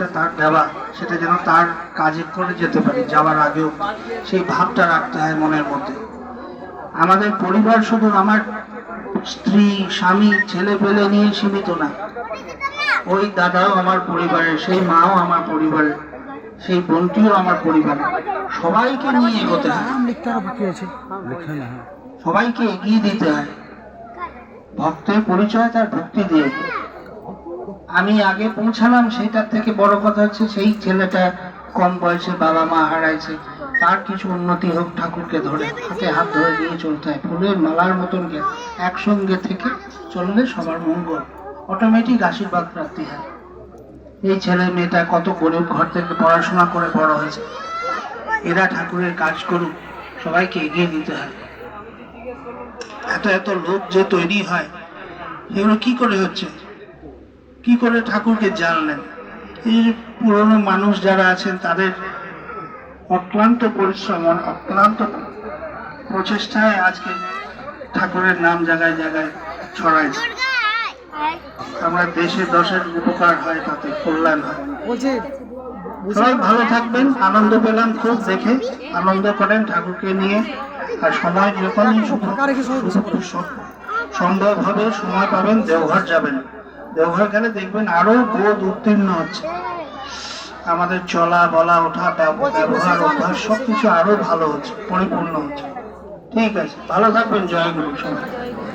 যেটা তার দেওয়া সেটা যেন তার কাজে করে যেতে পারি যাওয়ার আগেও সেই ভাবটা রাখতে হয় মনের মধ্যে। আমাদের পরিবার শুধু আমার স্ত্রী স্বামী ছেলে পেলে নিয়ে সীমিত না। ওই দাদাও আমার পরিবারের সেই মাও আমার পরিবারের সেই বোনটিও আমার পরিবার সবাইকে নিয়ে এগোতে হ্যাঁ। সবাইকে এগিয়ে দিতে হয়। ভক্তের পরিচয় তার ভক্তি দিয়ে। আমি আগে পৌঁছালাম সেটার থেকে বড় কথা হচ্ছে সেই ছেলেটা কম বয়সে বাবা মা হারাইছে। তার কিছু উন্নতি হোক ঠাকুরকে ধরে, হাতে হাত ধরে নিয়ে চলতে হয়। ফুলের মালার মতন গে- একসঙ্গে থেকে চললে সবার মঙ্গল। অটোমেটিক আশীর্বাদ প্রাপ্তি হয়। এই ছেলে মেয়েটা কত গরিব ঘর থেকে পড়াশোনা করে বড় হয়েছে। এরা ঠাকুরের কাজ করুক, সবাইকে এগিয়ে দিতে হয়। এত এত লোক যে তৈরি হয়, এগুলো কি করে হচ্ছে? কি করে ঠাকুরকে জানলেন? এই পুরনো মানুষ যারা আছেন তাদের অক্লান্ত পরিশ্রম অক্লান্ত প্রচেষ্টায় আজকে ঠাকুরের নাম জায়গায় জায়গায় ছড়াইছে। আমরা দেশে দশের উপকার হয় তাতে কল্যাণ হয়। সবাই ভালো থাকবেন আনন্দ পেলাম খুব দেখে। আনন্দ করেন ঠাকুরকে নিয়ে। আর সময় যখনই। স- সম্ভব হবে সময় পাবেন দেওঘর যাবেন। গেলে দেখবেন আরও বোধ উত্তীর্ণ হচ্ছে। আমাদের চলা বলা ওঠা ব্যব- ব্যবহার অভ্যাস সবকিছু আরও ভালো হচ্ছে পরিপূর্ণ হচ্ছে। ঠিক আছে ভালো থাকবেন জয় গুরু সবাই।